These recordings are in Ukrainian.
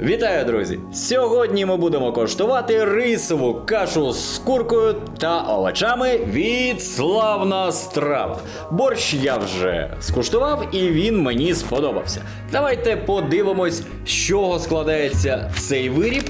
Вітаю, друзі! Сьогодні ми будемо коштувати рисову кашу з куркою та овочами від славна страва. Борщ я вже скуштував і він мені сподобався. Давайте подивимось, з чого складається цей виріб.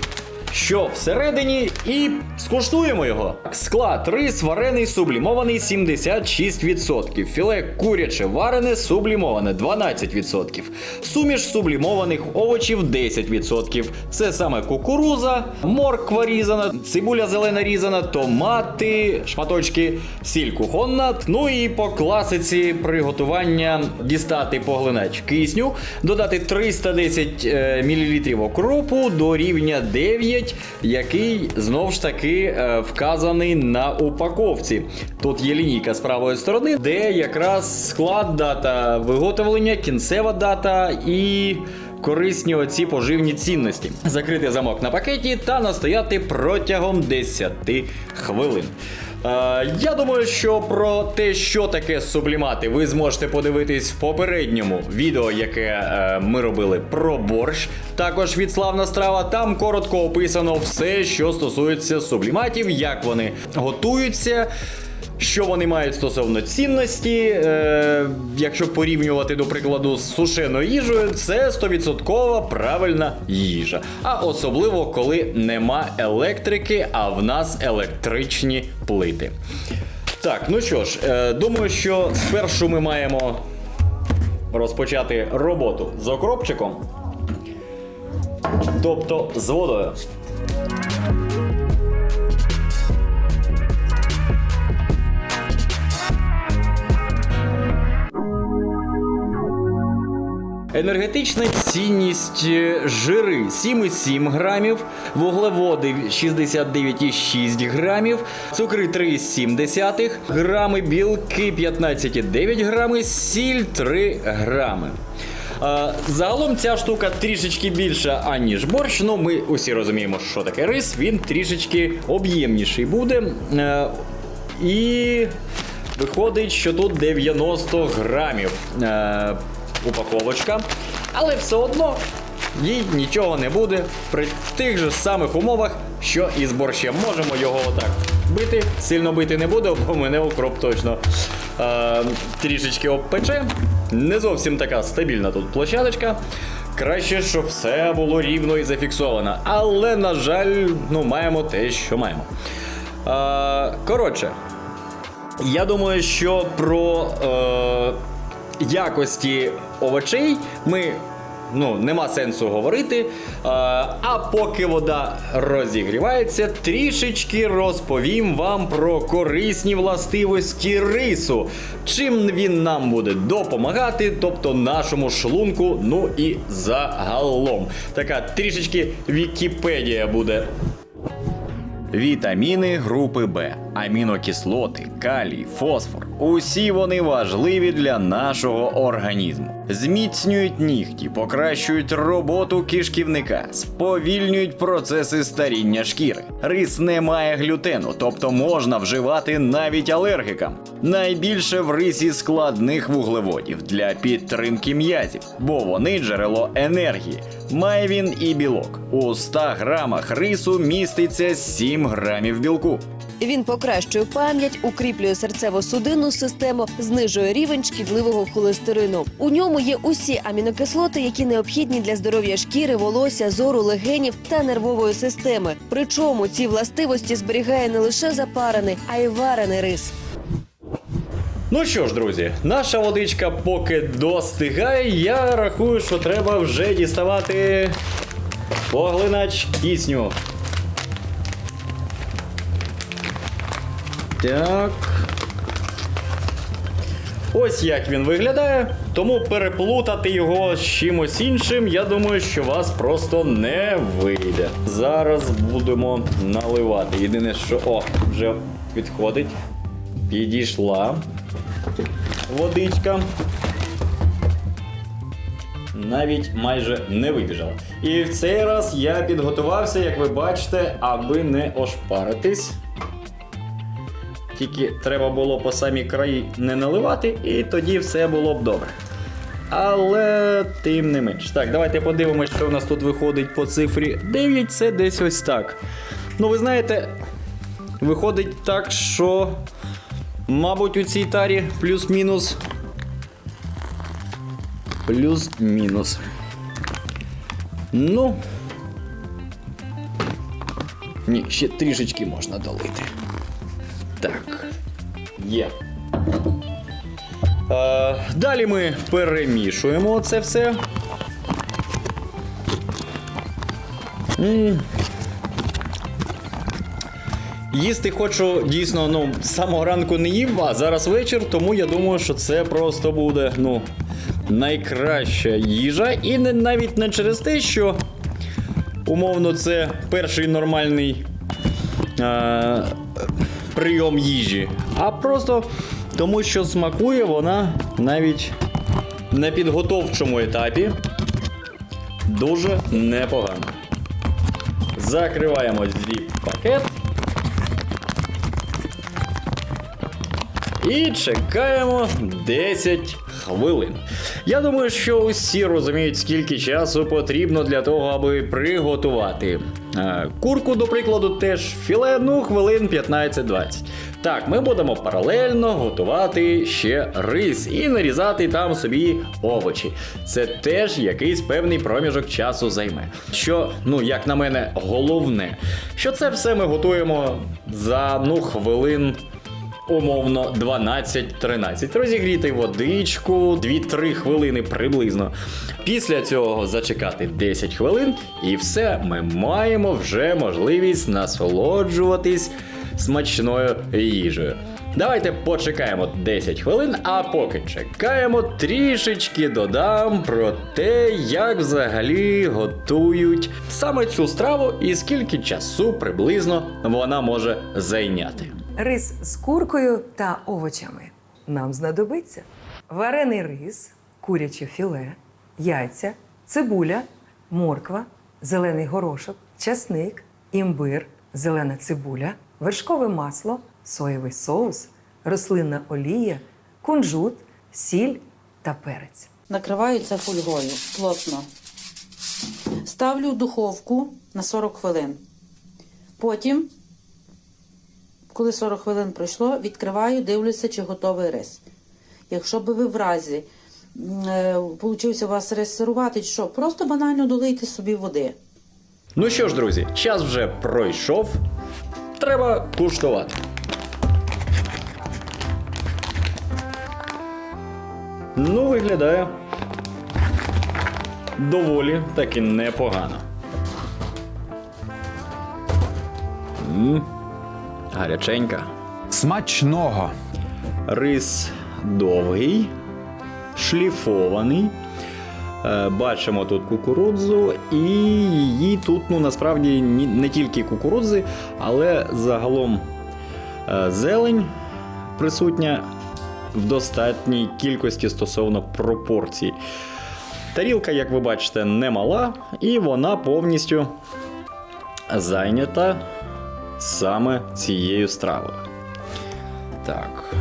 Що всередині, і скуштуємо його. Склад рис варений сублімований 76%, філе куряче варене сублімоване 12%, суміш сублімованих овочів 10%. Це саме кукуруза, морква різана, цибуля зелена різана, томати, шматочки, сіль кухонна. Ну і по класиці приготування дістати поглинач кисню, додати 310 е, мл окропу до рівня 9 який знову ж таки е, вказаний на упаковці. Тут є лінійка з правої сторони, де якраз склад, дата виготовлення, кінцева дата і. Корисні оці поживні цінності. Закрити замок на пакеті та настояти протягом 10 хвилин. Е, я думаю, що про те, що таке сублімати, ви зможете подивитись в попередньому відео, яке е, ми робили про борщ. Також від славна страва. Там коротко описано все, що стосується субліматів, як вони готуються. Що вони мають стосовно цінності, е, якщо порівнювати, до прикладу, з сушеною їжею, це 100% правильна їжа. А особливо, коли нема електрики, а в нас електричні плити. Так, ну що ж, е, думаю, що спершу ми маємо розпочати роботу з окропчиком, тобто з водою. Енергетична цінність е, жири 7,7 грамів, вуглеводи 69,6 грамів, цукри 3,7 грами, білки 15,9 грами, сіль 3 грами. Загалом ця штука трішечки більша, аніж борщ. Ну, ми усі розуміємо, що таке рис, він трішечки об'ємніший буде. Е, І виходить, що тут 90 грамів е, упаковочка. Але все одно їй нічого не буде при тих же самих умовах, що і з борщем. Можемо його отак бити. Сильно бити не буде, бо мене укроп точно е, трішечки обпече. Не зовсім така стабільна тут площадочка. Краще, щоб все було рівно і зафіксовано. Але, на жаль, ну, маємо те, що маємо. Е, коротше, я думаю, що про е, якості овочей ми. Ну, нема сенсу говорити. Е, а поки вода розігрівається, трішечки розповім вам про корисні властивості рису. Чим він нам буде допомагати, тобто нашому шлунку, ну і загалом. Така трішечки Вікіпедія буде Вітаміни групи Б, амінокислоти, калій, фосфор. Усі вони важливі для нашого організму. Зміцнюють нігті, покращують роботу кишківника, сповільнюють процеси старіння шкіри. Рис не має глютену, тобто можна вживати навіть алергикам. Найбільше в рисі складних вуглеводів для підтримки м'язів, бо вони джерело енергії. Має він і білок. У 100 грамах рису міститься 7 грамів білку. Він покращує пам'ять, укріплює серцево-судинну систему, знижує рівень шкідливого холестерину. У ньому є усі амінокислоти, які необхідні для здоров'я шкіри, волосся, зору, легенів та нервової системи. Причому ці властивості зберігає не лише запарений, а й варений рис. Ну що ж, друзі, наша водичка поки достигає. Я рахую, що треба вже діставати поглинач кисню. Так. Ось як він виглядає. Тому переплутати його з чимось іншим, я думаю, що вас просто не вийде. Зараз будемо наливати. Єдине, що о, вже підходить. Підійшла водичка. Навіть майже не вибіжала. І в цей раз я підготувався, як ви бачите, аби не ошпаритись. Тільки треба було по самі краї не наливати, і тоді все було б добре. але тим не менш. Так, давайте подивимось, що у нас тут виходить по цифрі 9. Це десь ось так. Ну, ви знаєте, виходить так, що, мабуть, у цій тарі плюс-мінус. Плюс-мінус. Ну. Ні, ще трішечки можна долити. Так. Є. Е, далі ми перемішуємо це все. Їсти хочу дійсно, ну, з самого ранку не їв, а зараз вечір, тому я думаю, що це просто буде, ну, найкраща їжа. І не, навіть не через те, що умовно це перший нормальний е, прийом їжі, а просто тому, що смакує вона навіть на підготовчому етапі дуже непогано. Закриваємо зіп пакет. І чекаємо 10 хвилин. Я думаю, що усі розуміють, скільки часу потрібно для того, аби приготувати. Е, Курку, до прикладу, теж філе, ну, хвилин 15-20. Так, ми будемо паралельно готувати ще рис і нарізати там собі овочі. Це теж якийсь певний проміжок часу займе. Що, ну, як на мене, головне, що це все ми готуємо за ну, хвилин умовно 12-13. Розігріти водичку 2-3 хвилини приблизно. Після цього зачекати 10 хвилин, і все, ми маємо вже можливість насолоджуватись смачною їжею. Давайте почекаємо 10 хвилин, а поки чекаємо, трішечки додам про те, як взагалі готують саме цю страву і скільки часу приблизно вона може зайняти. Рис з куркою та овочами. Нам знадобиться варений рис, куряче філе, яйця, цибуля, морква, зелений горошок, часник, імбир, зелена цибуля, вершкове масло, соєвий соус, рослинна олія, кунжут, сіль та перець. Накриваю це фольгою плотно. Ставлю в духовку на 40 хвилин. Потім, коли 40 хвилин пройшло, відкриваю, дивлюся, чи готовий рис. Якщо би ви в разі м, е, получився у вас рис що просто банально долийте собі води. Ну що ж, друзі, час вже пройшов. Треба куштувати. Ну, виглядає доволі таки непогано. М, Гаряченька. Смачного! Рис довгий, шліфований. Е, Бачимо тут кукурудзу, і її тут ну, насправді не тільки кукурудзи, але загалом е, зелень присутня в достатній кількості стосовно пропорцій. Тарілка, як ви бачите, немала, і вона повністю зайнята саме цією стравою. Так.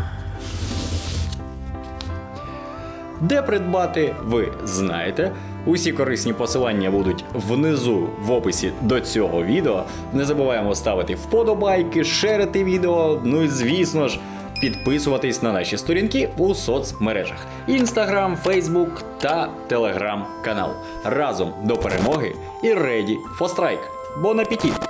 Де придбати, ви знаєте. Усі корисні посилання будуть внизу в описі до цього відео. Не забуваємо ставити вподобайки, шерити відео. Ну і звісно ж, підписуватись на наші сторінки у соцмережах: Instagram, Facebook та Telegram канал. Разом до перемоги і ready for strike. Бон апетит!